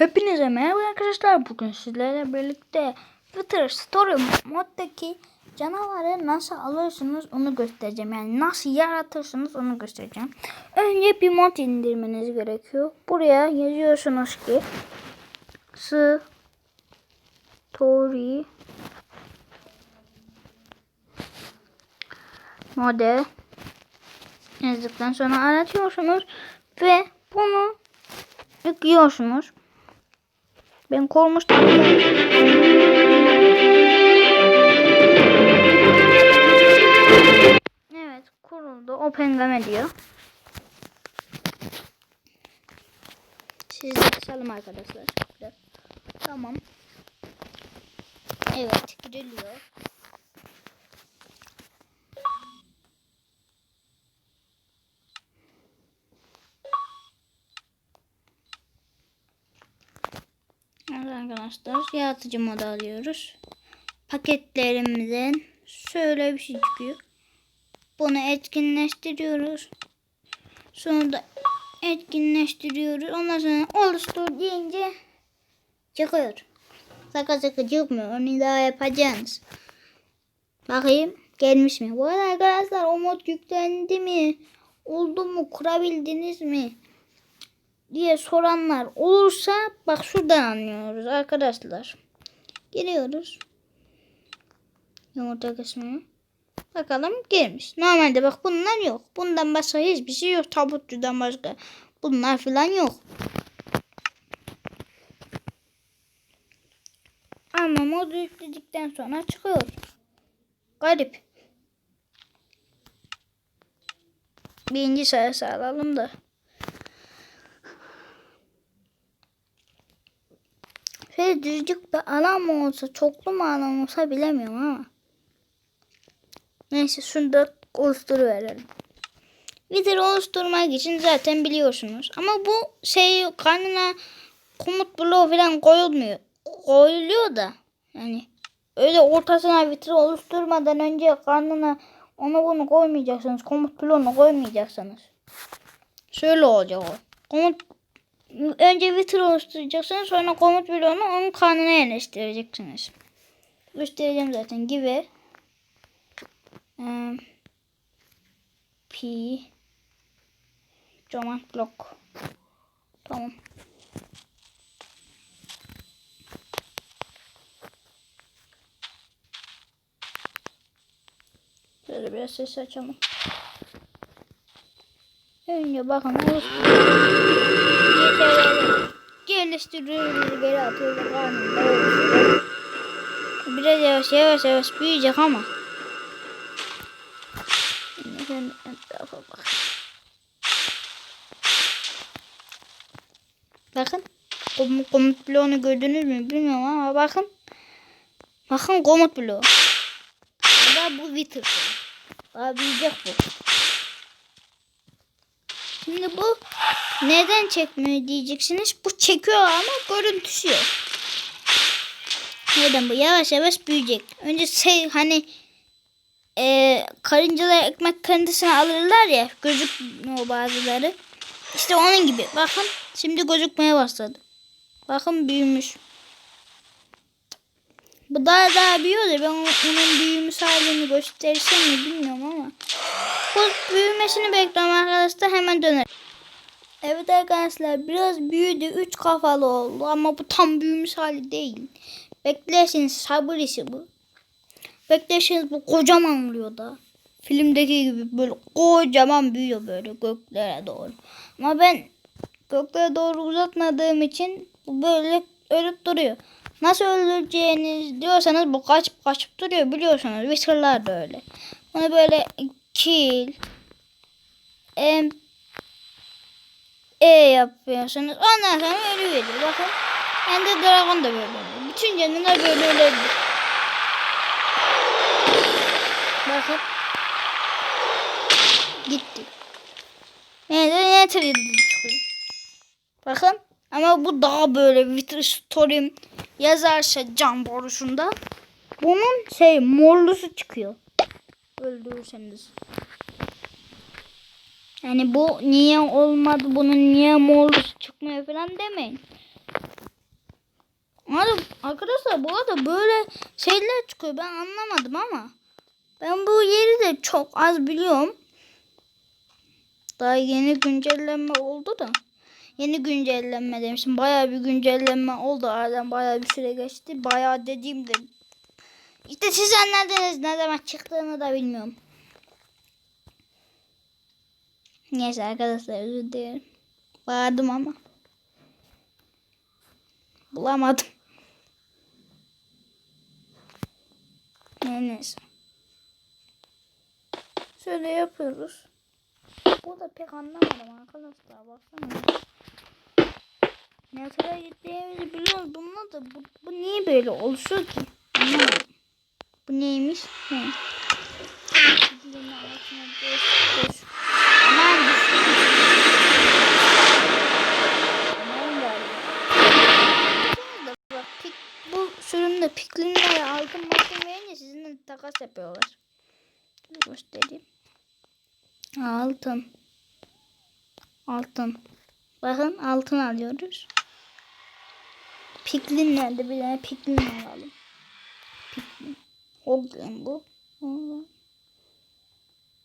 Hepinize merhaba arkadaşlar. Bugün sizlerle birlikte Twitter Story moddaki canavarı nasıl alırsınız onu göstereceğim. Yani nasıl yaratırsınız onu göstereceğim. Önce bir mod indirmeniz gerekiyor. Buraya yazıyorsunuz ki Story model yazdıktan sonra aratıyorsunuz ve bunu yüklüyorsunuz. Ben korumuştum. Evet kuruldu. Openleme diyor. Siz de kısalım arkadaşlar. Tamam. Evet giriliyor. Evet arkadaşlar yaratıcı modu alıyoruz. Paketlerimizden şöyle bir şey çıkıyor. Bunu etkinleştiriyoruz. Sonra da etkinleştiriyoruz. Ondan sonra oluştur deyince çıkıyor. Saka saka çıkmıyor. Onu daha yapacağız. Bakayım gelmiş mi? Bu arada arkadaşlar o mod yüklendi mi? Oldu mu? Kurabildiniz mi? Diye soranlar olursa bak şuradan anlıyoruz arkadaşlar. Giriyoruz. Yumurta kısmına. Bakalım girmiş. Normalde bak bunlar yok. Bundan başka hiçbir şey yok. Tabutçudan başka. Bunlar falan yok. Ama modu yükledikten sonra çıkıyor. Garip. Birinci sayısı alalım da. Şöyle düzcük bir alan mı olsa, çoklu mu alan olsa bilemiyorum ama. Neyse şunu da oluşturuverelim. Wither oluşturmak için zaten biliyorsunuz. Ama bu şey karnına komut bloğu falan koyulmuyor. Koyuluyor da. Yani öyle ortasına Wither oluşturmadan önce karnına onu bunu koymayacaksınız. Komut bloğunu koymayacaksınız. Şöyle olacak o. Komut önce Twitter oluşturacaksınız. Sonra komut bloğunu onun karnına yerleştireceksiniz. Göstereceğim zaten gibi. Ee, P Command blok. Tamam. Şöyle biraz ses açalım. Önce bakın oluşturuyoruz. Yerleştiriyoruz, geri atıyoruz. Karnında oluşturuyoruz. Biraz yavaş yavaş yavaş büyüyecek ama. Bakın. Komut, komut bloğunu gördünüz mü bilmiyorum ama bakın. Bakın komut bloğu. Daha bu Wither. Daha büyüyecek bu. Şimdi bu neden çekmiyor diyeceksiniz. Bu çekiyor ama görüntüsü yok. Neden bu? Yavaş yavaş büyüyecek. Önce şey hani e, karıncalar ekmek kırıntısını alırlar ya gözükmüyor bazıları. İşte onun gibi. Bakın şimdi gözükmeye başladı. Bakın büyümüş. Bu daha daha büyüyor da ben onun büyümüş halini gösterirsem mi bilmiyorum ama. Bu büyümesini bekliyorum arkadaşlar hemen döner. Evet arkadaşlar biraz büyüdü. Üç kafalı oldu ama bu tam büyümüş hali değil. Beklersiniz sabır işi bu. Beklersiniz bu kocaman oluyor da. Filmdeki gibi böyle kocaman büyüyor böyle göklere doğru. Ama ben göklere doğru uzatmadığım için bu böyle ölüp duruyor. Nasıl öldüreceğiniz diyorsanız bu kaçıp kaçıp duruyor biliyorsunuz. Whisker'lar da öyle. Bunu böyle kill em, e yapıyorsunuz. Ondan sonra ölü veriyor. Bakın. Ender Dragon da böyle oluyor. Bütün canlılar böyle ölebilir. Bakın. Gitti. Neden ne çıkıyor? Bakın. Ama bu daha böyle Wither Story yazarsa can borusunda bunun şey morlusu çıkıyor. Öldürürseniz. Yani bu niye olmadı bunun niye morlusu çıkmıyor falan demeyin. Abi, arkadaşlar bu arada böyle şeyler çıkıyor ben anlamadım ama ben bu yeri de çok az biliyorum. Daha yeni güncellenme oldu da. Yeni güncellenme demişim. Bayağı bir güncellenme oldu. Aradan bayağı bir süre geçti. Bayağı dediğimde işte siz anladınız ne zaman çıktığını da bilmiyorum. Neyse arkadaşlar özür dilerim. Bağırdım ama. Bulamadım. Ne neyse. Şöyle yapıyoruz. Burada pek anlamadım arkadaşlar. Baksana. Nereye gittiğimizi biliyoruz. Bunlar da bu, bu niye böyle oluşuyor ki? Anlamadım. Bu neymiş? He. Takas yapıyorlar. Bir göstereyim. Altın. Altın. Bakın altın alıyoruz. Piklin nerede? Bir tane piklin alalım. Piklin. Hoglin bu.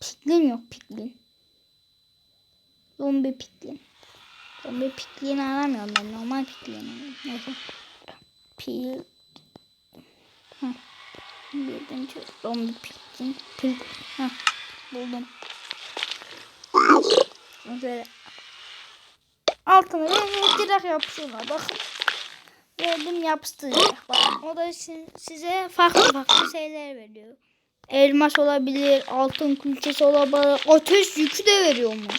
Piklin yok piklin. Zombi piklin. Zombi piklini aramıyorum ben. Normal piklini arıyorum. Neyse. Pil. Heh. Birden çok zombi piklin. Pil. Heh. Buldum. Böyle altına ve direkt yapışıyorlar. Bakın. Verdim yapıştıracak. Bakın o da si- size farklı farklı şeyler veriyor. Elmas olabilir, altın külçesi olabilir, ateş yükü de veriyormuş.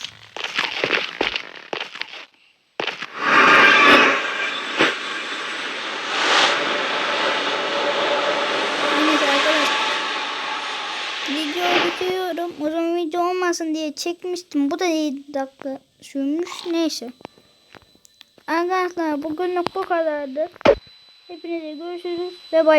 Neyse arkadaşlar. Video bitiriyorum. Uzun video olmasın diye çekmiştim. Bu da 7 dakika sürmüş. Neyse. Arkadaşlar bugünlük bu kadardı. Hepinize görüşürüz ve bay.